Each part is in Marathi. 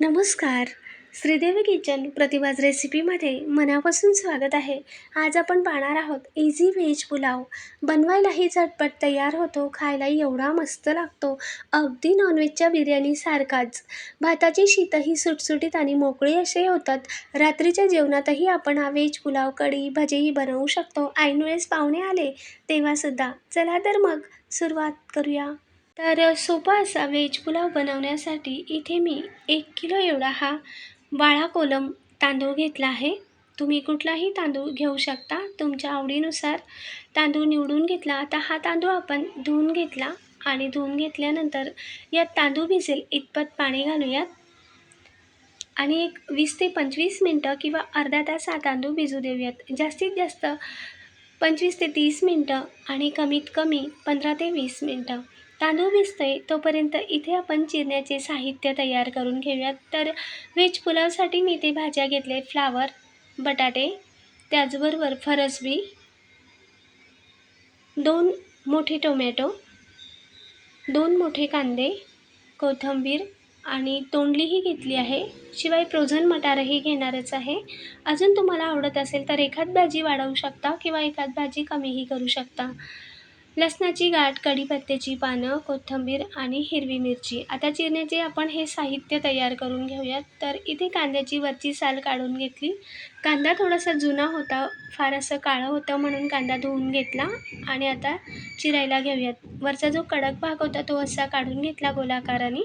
नमस्कार. श्रीदेवी किचन प्रतिभाज रेसिपीमध्ये मनापासून स्वागत आहे. आज आपण पाहणार आहोत इझी व्हेज पुलाव. बनवायलाही झटपट तयार होतो खायलाही एवढा मस्त लागतो. अगदी नॉनव्हेजच्या बिर्याणीसारखाच भाताची शीतही सुटसुटीत आणि मोकळी असे होतात. रात्रीच्या जेवणातही आपण हा व्हेज पुलाव कढी भजेही बनवू शकतो. ऐनवेळेस पाहुणे आले तेव्हासुद्धा चला तर मग सुरुवात करूया. तर सोपा असा व्हेज पुलाव बनवण्यासाठी इथे मी एक किलो एवढा हा वाळा कोलम तांदूळ घेतला आहे. तुम्ही कुठलाही तांदूळ घेऊ शकता. तुमच्या आवडीनुसार तांदूळ निवडून घेतला. आता हा तांदूळ आपण धुवून घेतला आणि धुवून घेतल्यानंतर यात तांदूळ भिजेल इतपत पाणी घालूयात. आणि एक वीस ते पंचवीस मिनटं किंवा अर्धा तास हा तांदूळ भिजू देऊयात. जास्तीत जास्त पंचवीस ते तीस मिनटं आणि कमीत कमी पंधरा ते वीस मिनटं. तांदूळ भिजतोय तोपर्यंत इथे आपण चिरण्याचे साहित्य तयार करून घेऊयात. तर व्हेज पुलावसाठी मी ते भाज्या घेतले फ्लावर बटाटे त्याचबरोबर फरसबी दोन मोठे टोमॅटो दोन मोठे कांदे कोथिंबीर आणि तोंडलीही घेतली आहे. शिवाय फ्रोझन मटारही घेणारच आहे. अजून तुम्हाला आवडत असेल तर एखाद भाजी वाढवू शकता किंवा एखाद भाजी कमीही करू शकता. लसणाची गाठ कढीपत्त्याची पानं कोथिंबीर आणि हिरवी मिरची. आता चिरण्याचे आपण हे साहित्य तयार करून घेऊयात. तर इथे कांद्याची वरची साल काढून घेतली. कांदा थोडासा जुना होता फार असं काळं होतं म्हणून कांदा धुवून घेतला आणि आता चिरायला घेऊयात. वरचा जो कडक भाग होता तो असा काढून घेतला गोलाकाराने.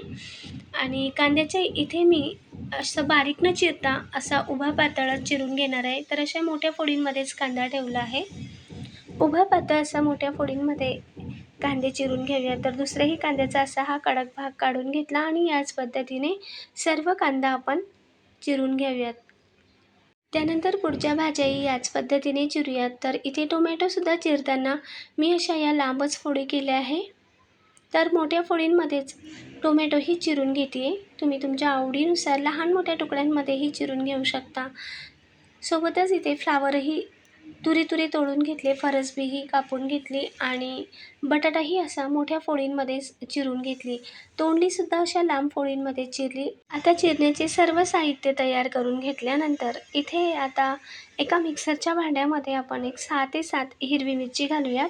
आणि कांद्याच्या इथे मी असं बारीक न चिरता असा उभा पातळात चिरून घेणार आहे. तर अशा मोठ्या फोडींमध्येच कांदा ठेवला आहे. उभा पातळ असा मोठ्या फोडींमध्ये कांदे चिरून घेऊया. तर दुसऱ्याही कांद्याचा असा हा कडक भाग काढून घेतला आणि याच पद्धतीने सर्व कांदा आपण चिरून घेऊयात. त्यानंतर पुढच्या भाज्याही याच पद्धतीने चिरूयात. तर इथे टोमॅटोसुद्धा चिरताना मी अशा या लांबच फोडी केल्या आहे. तर मोठ्या फोडींमध्येच टोमॅटोही चिरून घेते तुम्ही तुमच्या आवडीनुसार लहान मोठ्या तुकड्यांमध्येही चिरून घेऊ शकता. सोबतच इथे फ्लावरही तुरी तुरी तोडून घेतले फरसबीही कापून घेतली आणि बटाटाही असा मोठ्या फोडींमध्ये चिरून घेतली. तोंडलीसुद्धा अशा लांब फोडींमध्ये चिरली. आता चिरण्याचे सर्व साहित्य तयार करून घेतल्यानंतर इथे आता एका मिक्सरच्या भांड्यामध्ये आपण एक सहा ते सात हिरवी मिरची घालूयात.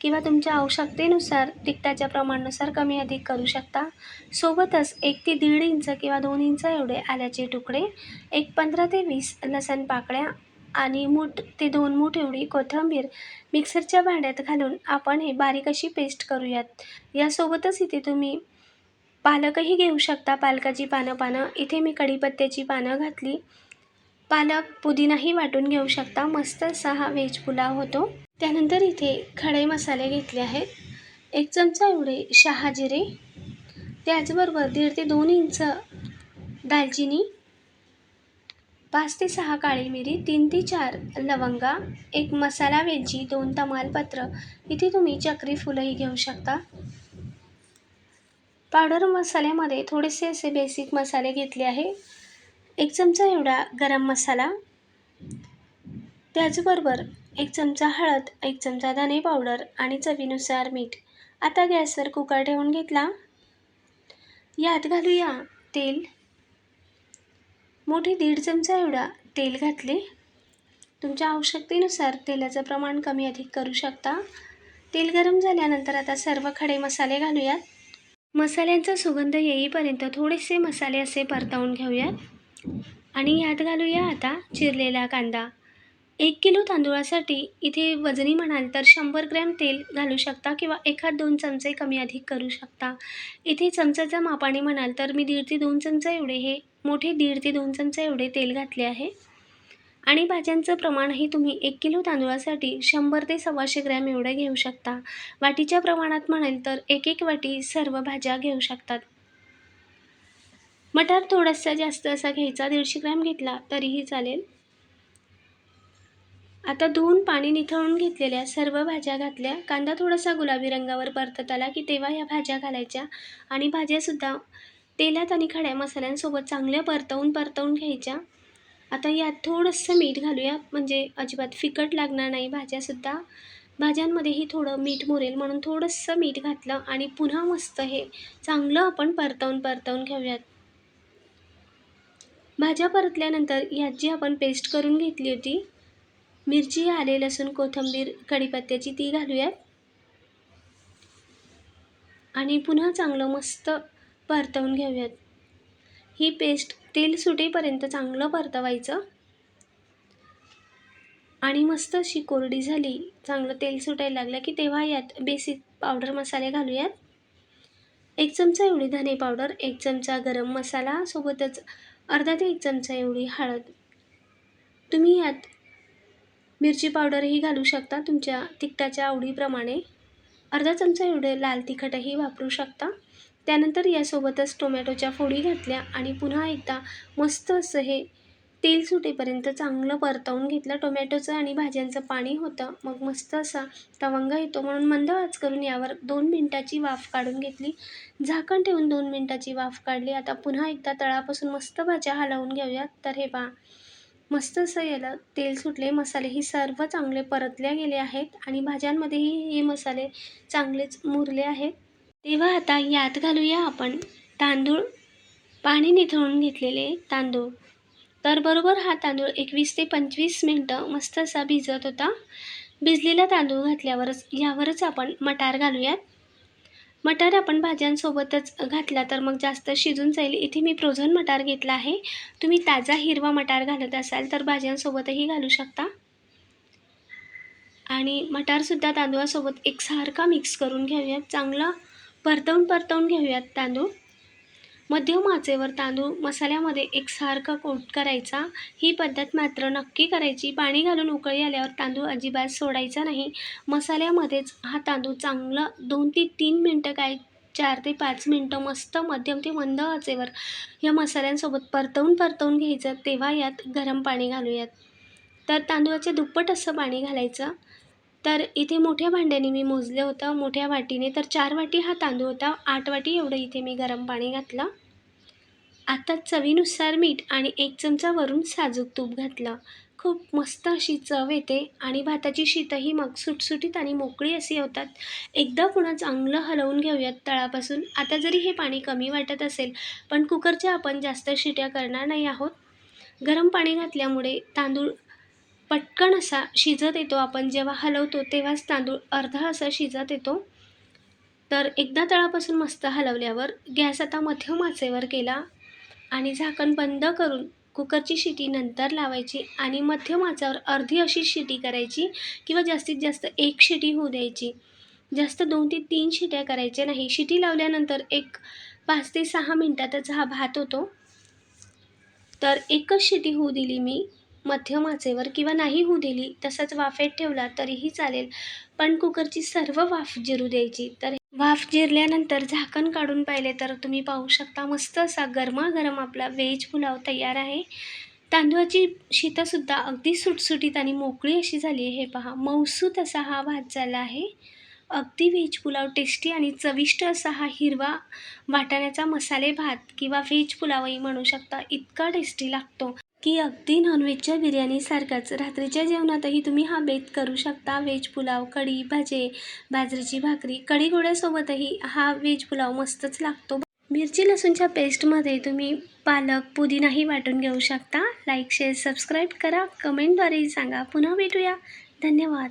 किंवा तुमच्या आवश्यकतेनुसार तिखटाच्या प्रमाणानुसार कमी अधिक करू शकता. सोबतच एक ते दीड इंच किंवा दोन इंच एवढे आल्याचे तुकडे एक पंधरा ते वीस लसण पाकळ्या आणि मूठ ते दोन मूठ एवढी कोथिंबीर मिक्सरच्या भांड्यात घालून आपण हे बारीक अशी पेस्ट करूयात. यासोबतच इथे तुम्ही पालकही घेऊ शकता. पालकाची पानं पानं. इथे मी कढीपत्त्याची पानं घातली. पालक पुदिनाही वाटून घेऊ शकता. मस्त असा हा व्हेज पुलाव होतो. त्यानंतर इथे खडे मसाले घेतले आहेत. एक चमचा एवढे शहाजिरे. त्याचबरोबर दीड ते दोन इंच दालचिनी. पाच ते सहा काळी मिरी तीन ते चार लवंगा एक मसाला वेलची दोन तमालपत्र इथे तुम्ही चक्री फुलंही घेऊ शकता. पावडर मसाल्यामध्ये थोडेसे असे बेसिक मसाले घेतले आहे. एक चमचा एवढा गरम मसाला. त्याचबरोबर एक चमचा हळद एक चमचा धने पावडर आणि चवीनुसार मीठ. आता गॅसवर कुकर ठेवून घेतला. यात घालूया तेल. मोठी दीड चमचा एवढा तेल घातले. तुमच्या आवश्यकतेनुसार तेलाचं प्रमाण कमी अधिक करू शकता. तेल गरम झाल्यानंतर आता सर्व खडे मसाले घालूयात. मसाल्यांचा सुगंध येईपर्यंत थोडेसे मसाले असे परतवून घेऊयात. आणि यात घालूया आता चिरलेला कांदा. एक किलो तांदूळासाठी इथे वजनी म्हणाल तर शंभर ग्रॅम तेल घालू शकता किंवा एखाद दोन चमचे कमी अधिक करू शकता. इथे चमचाच्या मापाने म्हणाल तर मी दीड ते दोन चमचे एवढे हे मोठे दीड ते दोन चमचा एवढे तेल घातले आहे. आणि भाज्यांचं प्रमाणही तुम्ही एक किलो तांदूळासाठी शंभर ते सव्वाशे ग्रॅम एवढे घेऊ शकता. वाटीच्या प्रमाणात म्हणाल तर एक एक वाटी सर्व भाज्या घेऊ शकतात. मटार थोडासा जास्त असा घ्यायचा दीडशे ग्रॅम घेतला तरीही चालेल. आता धुवून पाणी निथळून घेतलेल्या सर्व भाज्या घातल्या. कांदा थोडासा गुलाबी रंगावर परतत आला की तेव्हा या भाज्या घालायच्या आणि भाज्यासुद्धा तेलात आणि खड्या मसाल्यांसोबत चांगल्या परतवून परतवून घ्यायच्या. आता यात थोडंसं मीठ घालूया. म्हणजे अजिबात फिकट लागणार नाही भाज्यासुद्धा. भाज्यांमध्येही थोडं मीठ मुरेल म्हणून थोडंसं मीठ घातलं आणि पुन्हा मस्त हे चांगलं आपण परतवून परतवून घेऊयात. भाज्या परतल्यानंतर यात जी आपण पेस्ट करून घेतली होती मिरची आले लसूण कोथिंबीर कढीपत्त्याची ती घालूयात. आणि पुन्हा चांगलं मस्त परतवून घेऊयात. ही पेस्ट तेल सुटेपर्यंत चांगलं परतवायचं. आणि मस्त अशी कोरडी झाली चांगलं तेल सुटायला लागलं की तेव्हा यात बेसिक पावडर मसाले घालूयात. एक चमचा एवढी धने पावडर एक चमचा गरम मसाला सोबतच अर्धा ते एक चमचा एवढी हळद. तुम्ही यात मिरची पावडरही घालू शकता तुमच्या तिखटाच्या आवडीप्रमाणे. अर्धा चमचा एवढे लाल तिखटही वापरू शकता. त्यानंतर यासोबतच टोमॅटोच्या फोडी घातल्या आणि पुन्हा एकदा मस्त असं हे तेल सुटेपर्यंत चांगलं परतवून घेतलं. टोमॅटोचं आणि भाज्यांचं पाणी होतं मग मस्त असा तवंग येतो म्हणून मंद आच करून यावर दोन मिनटाची वाफ काढून घेतली. झाकण ठेवून दोन मिनटाची वाफ काढली. आता पुन्हा एकदा तळापासून मस्त भाज्या हलवून घेऊयात. तर हे पहा मस्त असं याला तेल सुटले मसाले हे सर्व चांगले परतले गेले आहेत आणि भाज्यांमध्येही हे मसाले चांगलेच मुरले आहेत. तेव्हा आता यात घालूया आपण तांदूळ. पाणी निथळून घेतलेले तांदूळ. तर बरोबर हा तांदूळ एकवीस ते पंचवीस मिनटं मस्त असा भिजत होता. भिजलेला तांदूळ घातल्यावरच यावरच आपण मटार घालूयात. मटार आपण भाज्यांसोबतच घातला तर मग जास्त शिजून जाईल. इथे मी फ्रोझन मटार घेतला आहे. तुम्ही ताजा हिरवा मटार घालत असाल तर भाज्यांसोबतही घालू शकता. आणि मटारसुद्धा तांदूळासोबत एकसारखा मिक्स करून घेऊयात. चांगलं परतवून परतवून घेऊयात तांदूळ. मध्यम आचेवर तांदूळ मसाल्यामध्ये एकसारखा कोट करायचा. ही पद्धत मात्र नक्की करायची. पाणी घालून उकळी आल्यावर तांदूळ अजिबात सोडायचा नाही. मसाल्यामध्येच हा तांदूळ चांगलं दोन ते तीन मिनटं काय चार ते पाच मिनटं मस्त मध्यम ते मंद आचेवर या मसाल्यांसोबत परतवून परतवून घ्यायचं. तेव्हा यात गरम पाणी घालूयात. तर तांदूळाचे दुप्पट असं पाणी घालायचं. तर इथे मोठ्या भांड्याने मी मोजलं होतं. मोठ्या वाटीने तर चार वाटी हा तांदूळ होता. आठ वाटी एवढं इथे मी गरम पाणी घातलं. आता चवीनुसार मीठ आणि एक चमचा वरून साजूक तूप घातलं. खूप मस्त अशी चव येते आणि भाताची शीतही मग सुटसुटीत आणि मोकळी अशी होतात. एकदा पुन्हा चांगलं हलवून घेऊयात तळापासून. आता जरी हे पाणी कमी वाटत असेल पण कुकरच्या आपण जास्त शिट्या करणार नाही आहोत. गरम पाणी घातल्यामुळे तांदूळ पटकन असा शिजत येतो आपण. जेव्हा हलवतो तेव्हाच तांदूळ अर्धा असा शिजत येतो. तर एकदा तळापासून मस्त हलवल्यावर गॅस आता मध्यम आचेवर केला आणि झाकण बंद करून कुकरची शिटी नंतर लावायची आणि मध्यम आचावर अर्धी अशी शिटी करायची किंवा जास्तीत जास्त एक शिटी होऊ द्यायची. जास्त दोन ते तीन शिट्या करायच्या नाही. शिटी लावल्यानंतर एक पाच ते सहा मिनटातच हा भात होतो. तर एकच शिटी होऊ दिली मी. मध्यम आचेवर किंवा नाही होऊ दिली तसंच वाफेत ठेवला तरीही चालेल. पण कुकरची सर्व वाफ जिरू द्यायची. तर वाफ जिरल्यानंतर झाकण काढून पाहिले तर तुम्ही पाहू शकता मस्त असा गरमागरम आपला व्हेज पुलाव तयार आहे. तांदूळाची शीतंसुद्धा अगदी सुटसुटीत आणि मोकळी अशी झाली आहे. हे पहा मौसूत असा हा भात झाला आहे. अगदी व्हेज पुलाव टेस्टी आणि चविष्ट असा हा हिरवा वाटाण्याचा मसाले भात किंवा व्हेज पुलावही म्हणू शकता इतका टेस्टी लागतो. की अगदी नॉनव्हेजच्या बिर्याणीसारखाच. रात्रीच्या जेवणातही तुम्ही हा बेत करू शकता. व्हेज पुलाव कढी भाजे बाजरीची भाकरी कढी गोळ्यासोबतही हा व्हेज पुलाव मस्तच लागतो. मिरची लसूणच्या पेस्टमध्ये तुम्ही पालक पुदिनाही वाटून घेऊ शकता. लाईक शेअर सबस्क्राईब करा. कमेंटद्वारेही सांगा. पुन्हा भेटूया. धन्यवाद.